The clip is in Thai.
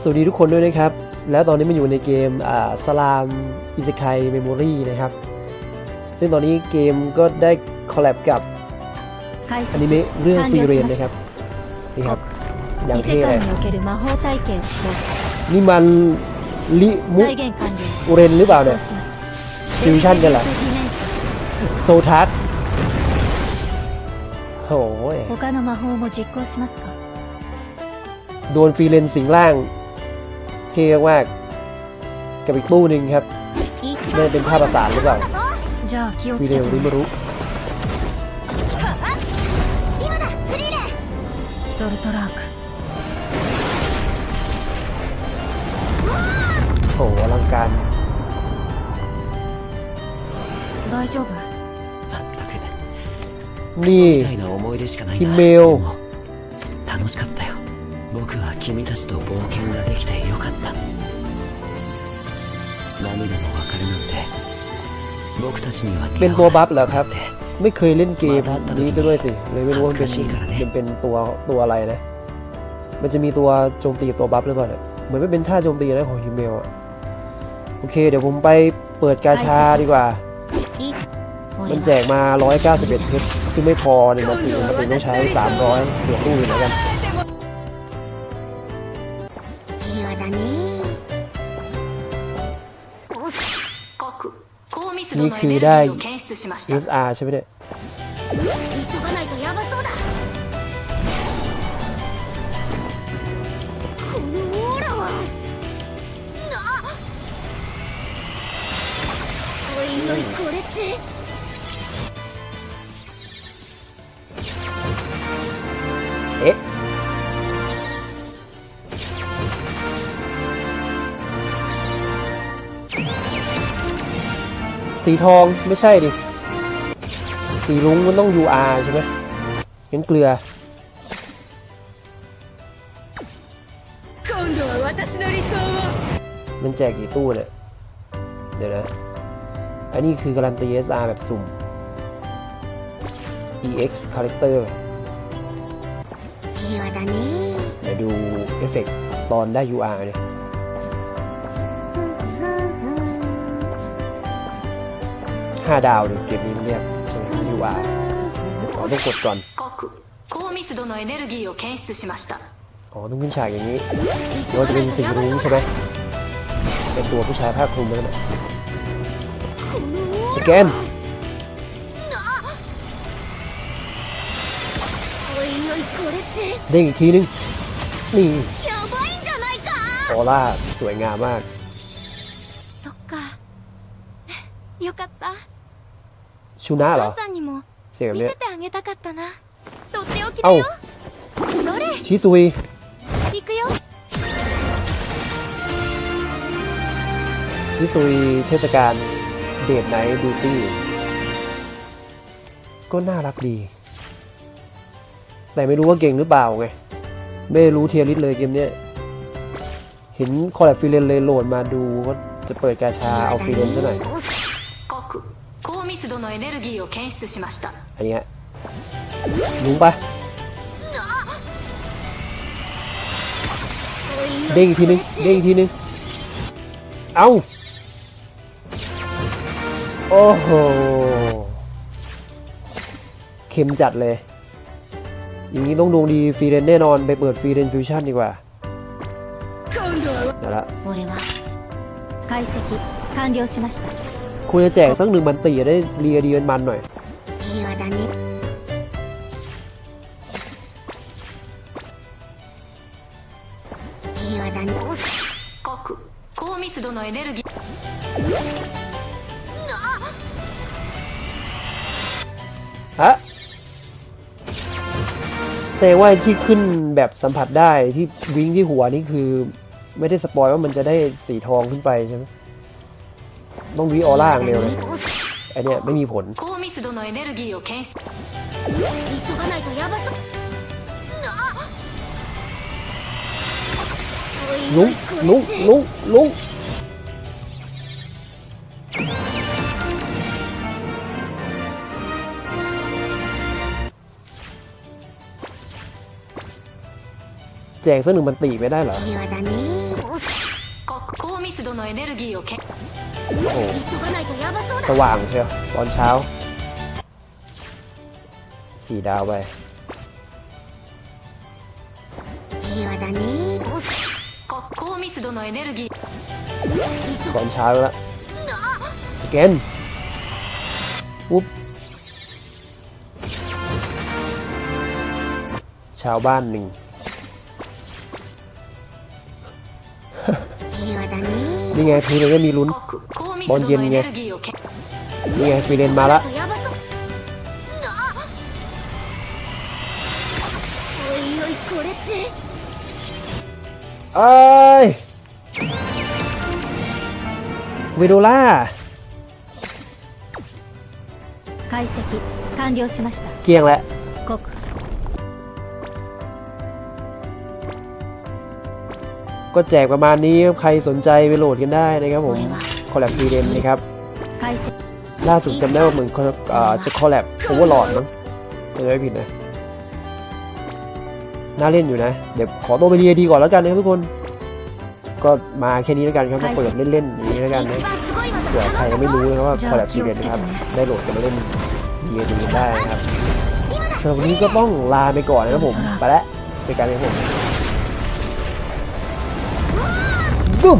สวัสดีทุกคนด้วยนะครับ แล้วตอนนี้มาอยู่ในเกมอ่าสลามอิสไคายเมมโมรีนะครับ ซึ่งตอนนี้เกมก็ได้คอลแลบกับอนิเมะเรื่องฟรีเรียนนะครับนี่ครับอย่างเท่เลยนี่มันลิมุอุเรนหรือเปล่าเนี่ยฟิวชั่นกันแหละโซทัสโอ้โหโดนฟรีเรนสิงล่าง เท่มากกับอีกตู้หนึ่งครับน่าจะเป็นภาพประสานหรือเปล่า じゃあ気を ฟรี つ เร け ล て ริมารุ ドルトラーク โหอลังการ 大丈夫まったく นี่ みたいな思い出しかないキなメオでも楽しかったよ 僕は君たちと冒険ができてよかった涙の別れなんて僕たちには เป็น 似合 ตัว わ บั ない ฟเหรอครับ ไม่เคยเล่นเกมนี้ซะด้วยสิ เลยไม่รู้ว่ามันเป็นมันเป็นตัวตัวอะไรนะ มันจะมีตัวโจมตีกับตัวบัฟหรือเปล่าเนี่ย เหมือนไม่เป็นท่าโจมตีนะของฮิเมลอะโอเค เดี๋ยวผมไปเปิดกาชาดีกว่า いい俺 มันแจ は กมา 191เพชรซึ่งไม่พอหนึ่งนาทีปกติต้องใช้ 300เสียตู้อื่นแล้วกัน นี่คือได้ SR ใช่ไหมเนี่ยเอ๊ะ สีทองไม่ใช่ดิ สีลุงมันต้อง UR ใช่ไหมเห็นเกลือมันแจกกี่ตู้เนี่ย เดี๋ยวนะ อันนี้คือการันตี SR แบบสุ่ม EX Character เดี๋ยวดูเอฟเฟกตอนได้ UR เนี่ย ห้าดาวเลยเกมนี้มันเรียกใช่ไหม UR อ๋อต้องกดก่อน 各高密度のエネルギーを検出しました อ๋อต้องขึ้นฉากอย่างนี้เราจะเป็นสีรุ้งใช่ไหมเป็นตัวผู้ชายภาคคลุมแล้วนะสแกน おいおいこれって เด้งอีกทีนึง นี่ やばいんじゃないか ออร่าสวยงามมาก そっかよかった ชูน่าเหรอเสียงแบบนี้เอ้าชิซุยชิซุยเทศกาลเดทไนท์ดูซี่ก็น่ารักดี แต่ไม่รู้ว่าเก่งหรือเปล่าไง ไม่รู้เทียริสเลยเกมเนี้ย เห็นคอลแลบฟิเลนเลยโหลดมาดูก็จะเปิดกาชาเอาฟิเลนซะหน่อย 高密度のエネルギーを検出しました อันเนี้ยลุงปะเด้งอีกทีนึง เด้งอีกทีนึง เอ้า โอ้โห เข็มจัดเลย อย่างนี้ต้องดวงดีฟรีเรนแน่นอน ไปเปิดฟรีเรนฟิวชั่นดีกว่าเดี๋ยวละ 俺は解析完了しました ควรจะแจกสักหนึ่งมันตีได้เรียดีมันมันหน่อยฮะแต่ว่าที่ขึ้นแบบสัมผัสได้ที่วิ่งที่หัวนี่คือ ไม่ได้สปอยว่ามันจะได้สีทองขึ้นไปใช่ไหม ต้องวีออร่าอย่างเดียวเลยไอเนี้ยไม่มีผลลุกลุกลุกลุกแจงเส้นหนึ่งมันตีไม่ได้เหรอ 平和だね こ高密度のエネルギーをけ โอ้โห 急がないとヤバそう สว่างเชียวตอนเช้า สี่ดาวไป 平和だねこ高密度のエネルギー ตอนเช้าแล้วสแกนปุ๊บ ชาวบ้านหนึ่ง นี่ไงคืเราก็มีลุ้น บอลเย็นไง นี่ไงสวีเดนมาละเอ้ยเวโดล่าเกียงแล้ว ก็แจกประมาณนี้ใครสนใจไปโหลดกันได้นะครับผมคอลแลบทีเดมนะครับ ล่าสุดจำได้ว่าเหมือนอจะคอลแลบโอเวอร์ลอดมั้งไม่ผิดนะน่าเล่นอยู่นะ เดี๋ยวขอตัวไปเรียดีก่อนแล้วกันนะครับทุกคน ก็มาแค่นี้แล้วกันครับมาเปิดเล่นๆอย่างนี้แล้วกันนะเผื่อใครไม่รู้นะว่าคอลแลบทีเดมนะครับได้โหลดกันมาเล่นเรียดีได้นะครับสำหรับวันนี้ก็ต้องลาไปก่อนนะครับผม ไปแล้วเจอกันครับผม บึ้ม